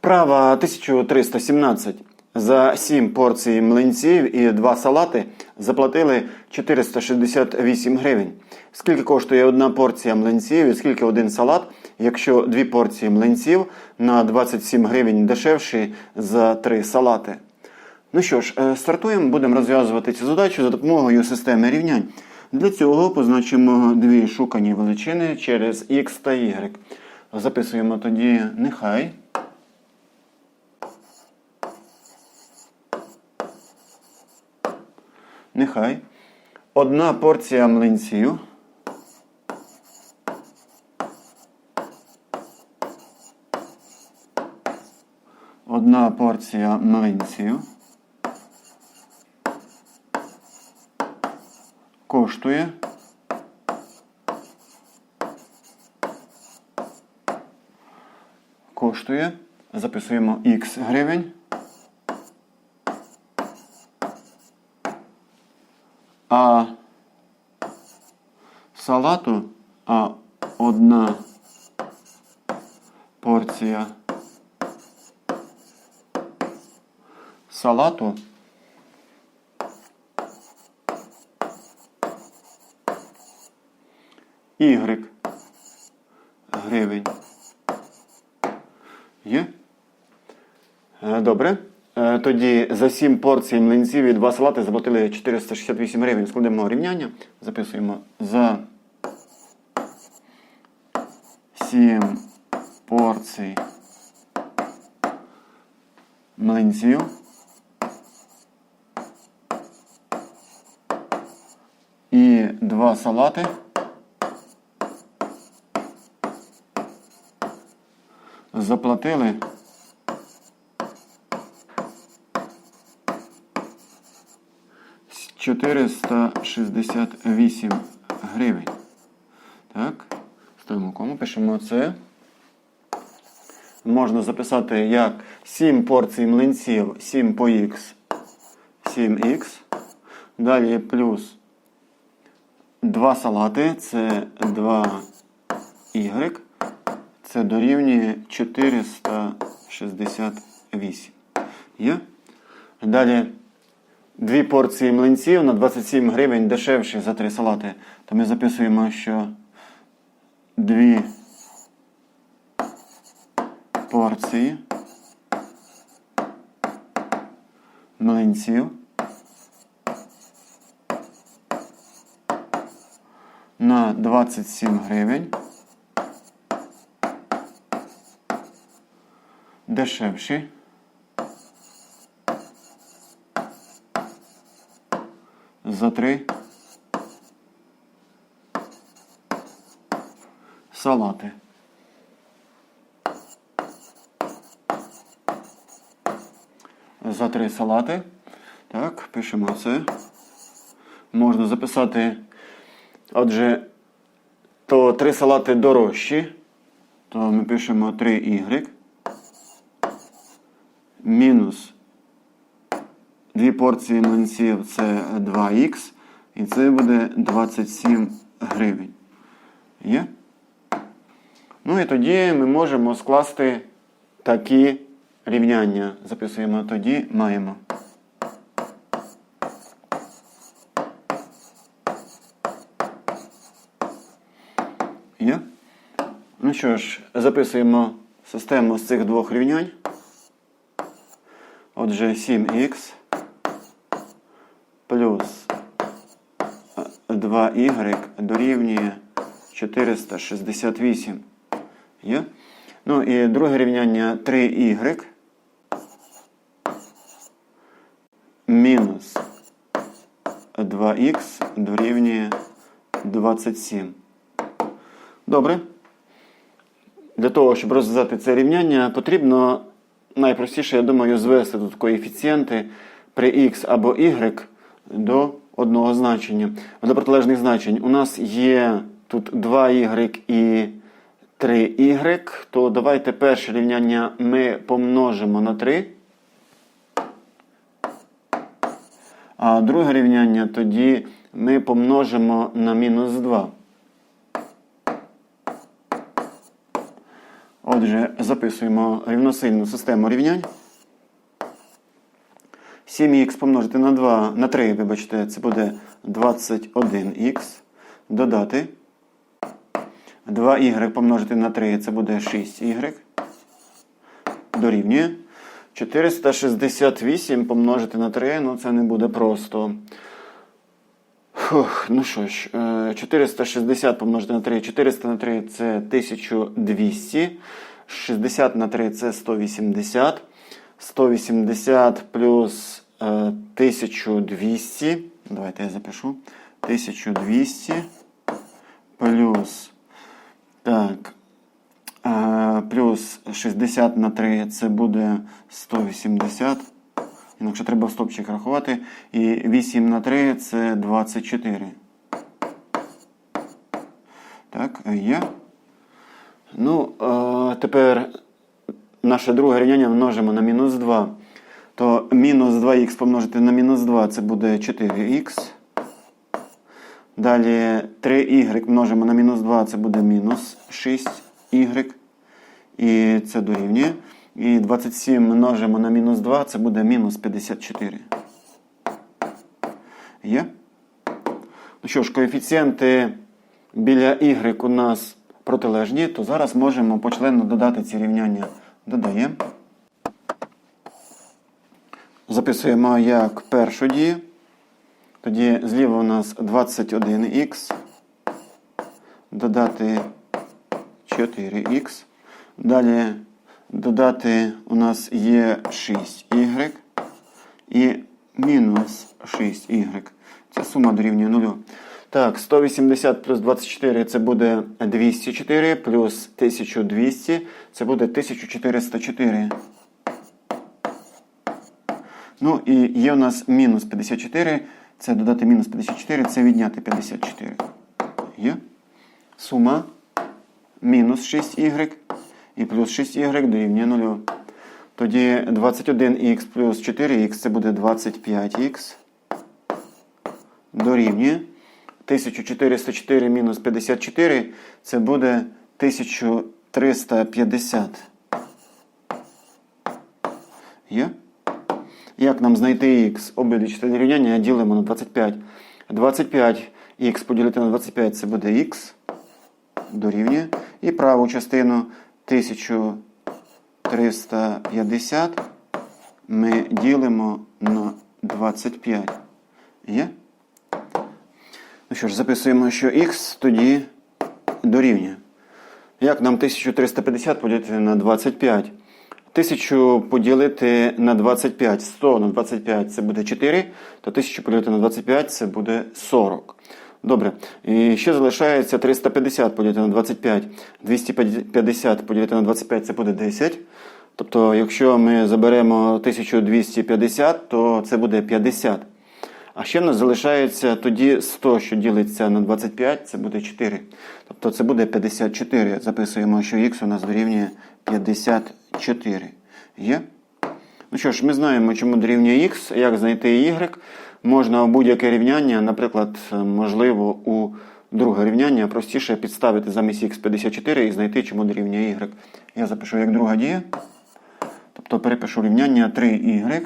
Вправа 1317. За 7 порцій млинців і 2 салати заплатили 468 гривень. Скільки коштує одна порція млинців і скільки один салат, якщо дві порції млинців на 27 гривень дешевші за 3 салати? Ну що ж, е, стартуємо, будемо розв'язувати цю задачу за допомогою системи рівнянь. Для цього позначимо дві шукані величини через x та y. Записуємо тоді нехай. Нехай. Одна порція млинців. Одна порція млинців. Коштує. Коштує. Записуємо х гривень. А салату, а одна порція салату Y гривень. Є? Е, Добре. Е, Тоді за 7 порцій млинців і 2 салати заплатили 468 гривень. Складемо рівняння. Записуємо за 7 порцій млинців. І 2 салати. Заплатили 468 гривень. Пишемо це. Можна записати як 7 порцій млинців, 7 по х, 7х. Далі плюс 2 салати, це 2y. Це дорівнює 468. Є? Далі дві порції млинців на 27 гривень дешевші за три салати. То ми записуємо, що дві порції млинців на 27 гривень. Дешевші. За три салати. За три салати. Так, пишемо це. Можна записати. Отже, то три салати дорожчі. То ми пишемо 3y. Мінус Дві порції млинців це 2х. І це буде 27 гривень. Є? Ну і тоді ми можемо скласти такі рівняння. Записуємо тоді маємо. Є? Ну що ж, записуємо систему з цих двох рівнянь. Отже, 7х плюс 2y дорівнює 468. Є? Ну і друге рівняння 3y мінус 2х дорівнює 27. Добре. Для того, щоб розв'язати це рівняння, потрібно найпростіше, я думаю, звести тут коефіцієнти при x або y до одного значення. До протилежних значень. У нас є тут 2y і 3y, то давайте перше рівняння ми помножимо на 3. А друге рівняння тоді ми помножимо на мінус 2. Отже, записуємо рівносильну систему рівнянь. 7х помножити на 2, на 3, вибачте, це буде 21х. Додати. 2y помножити на 3, це буде 6y. Дорівнює. 468 помножити на 3, ну це не буде просто. Фух, ну що ж, е, 460 помножити на 3, 400 на 3 це 1200. 60 на 3 це 180. 180 плюс е, 1200. Давайте я запишу. 1200 плюс. Так. е, Плюс 60 на 3 це буде 180. Інакше треба в стопчик рахувати. І 8 на 3 це 24. Так, є. Ну, е, тепер наше друге рівняння множимо на мінус 2. То мінус 2х помножити на мінус 2 це буде 4х. Далі 3y множимо на мінус 2 це буде мінус 6y. І це дорівнює. І 27 множимо на мінус 2 це буде мінус 54. Є? Ну що ж, коефіцієнти біля y у нас протилежні, то зараз можемо почленно додати ці рівняння. Додаємо. Записуємо як першу дію. Тоді зліва у нас 21х. Додати 4х. Далі додати у нас є 6y і мінус 6y. Ця сума дорівнює 0. Так, 180 плюс 24 це буде 204, плюс 1200 це буде 1404. Ну і є у нас мінус 54. Це додати мінус 54, це відняти 54. Є? Сума мінус 6y і плюс 6y дорівнює 0. Тоді 21х плюс 4х це буде 25х. Дорівнює. 1404 мінус 54 це буде 1350. Є? Як нам знайти х? Обидві частини рівняння ділимо на 25. 25х поділити на 25 це буде х. Дорівнює. І праву частину 1350 ми ділимо на 25. Є? Ну що ж, записуємо, що х тоді дорівнює. Як нам 1350 поділити на 25? 1000 поділити на 25, 100 на 25 це буде 4, то 1000 поділити на 25 це буде 40. Добре. І ще залишається 350 поділити на 25. 250 поділити на 25 це буде 10. Тобто, якщо ми заберемо 1250, то це буде 50. А ще нас залишається тоді 100, що ділиться на 25, це буде 4. Тобто це буде 54. Записуємо, що х у нас дорівнює 54. Є? Ну що ж, ми знаємо, чому дорівнює х, як знайти y. Можна у будь-яке рівняння, наприклад, можливо, у друге рівняння простіше підставити замість х 54 і знайти, чому дорівнює y. Я запишу як друга дія. Тобто перепишу рівняння 3y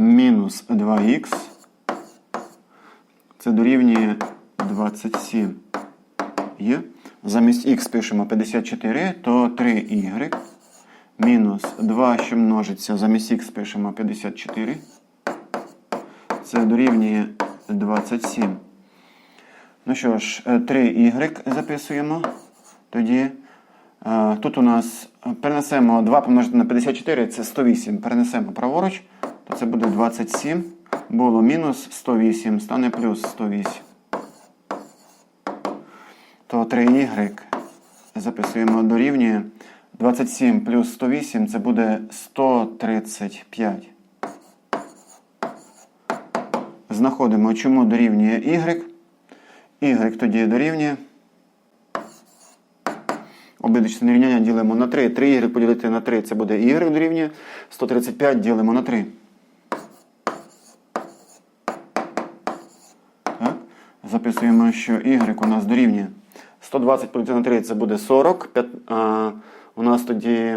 мінус 2х. Це дорівнює 27. Є. Замість х пишемо 54, то 3y. Мінус 2, що множиться, замість х пишемо 54. Це дорівнює 27. Ну що ж, 3y записуємо. Тоді е, тут у нас перенесемо 2 помножити на 54, це 108. Перенесемо праворуч, це буде 27. Було мінус 108, стане плюс 108. То 3y записуємо дорівнює 27 плюс 108 це буде 135. Знаходимо, чому дорівнює y. Y тоді дорівнює. Частини рівняння ділимо на 3. 3y поділити на 3 це буде y дорівнює. 135 ділимо на 3. Так. Записуємо, що y у нас дорівнює 120 поділити на 3 це буде 40. П'ят- а, у нас тоді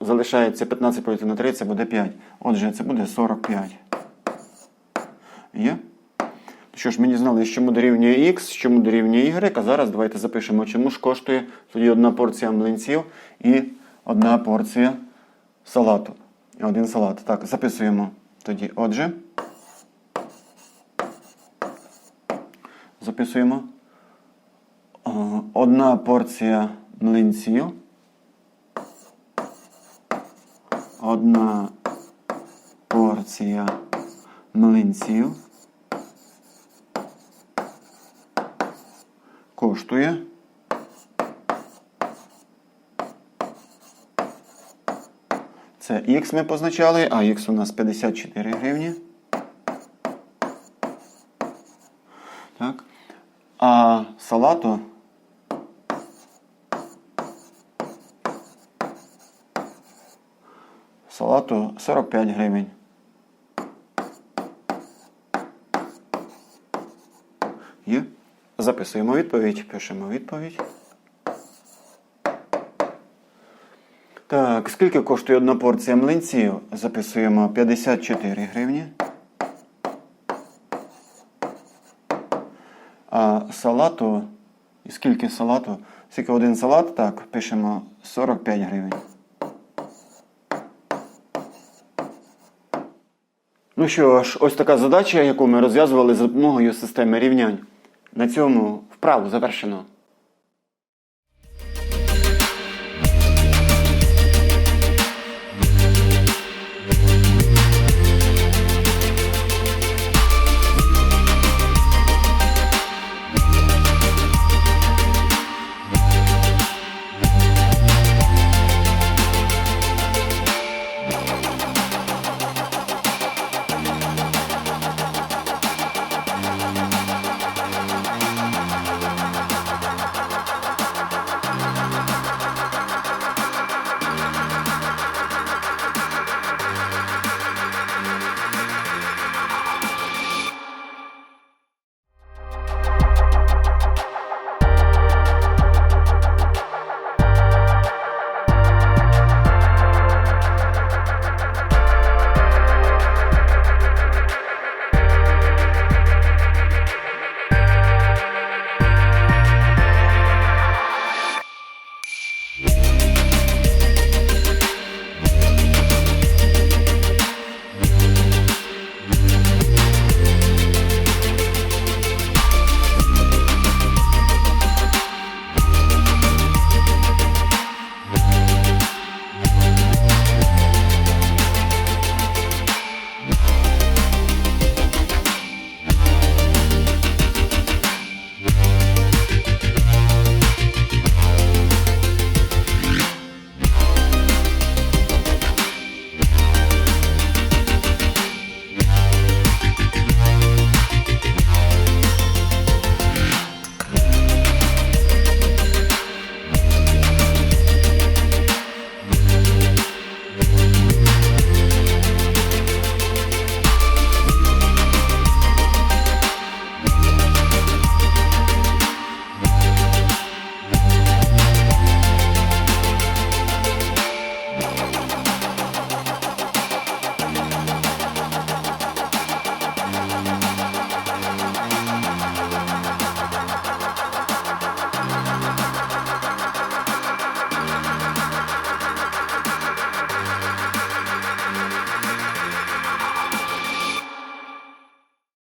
залишається 15 поділити на 3 це буде 5. Отже, це буде 45. Є? Що ж, ми дізналися, чому дорівнює x, чому дорівнює y, а зараз давайте запишемо, чому ж коштує тоді одна порція млинців і одна порція салату. Один салат. Так, записуємо тоді. Отже. Записуємо. Е, Одна порція млинців. Одна порція млинців. Коштує. Це X ми позначали, а X у нас 54 гривні. Так. А салату салату 45 гривень. Є. Записуємо відповідь, пишемо відповідь. Так, скільки коштує одна порція млинців? Записуємо 54 гривні. А салату. І скільки салату? Скільки один салат? Так, пишемо 45 гривень. Ну що ж, ось така задача, яку ми розв'язували за допомогою системи рівнянь. На цьому вправу завершено.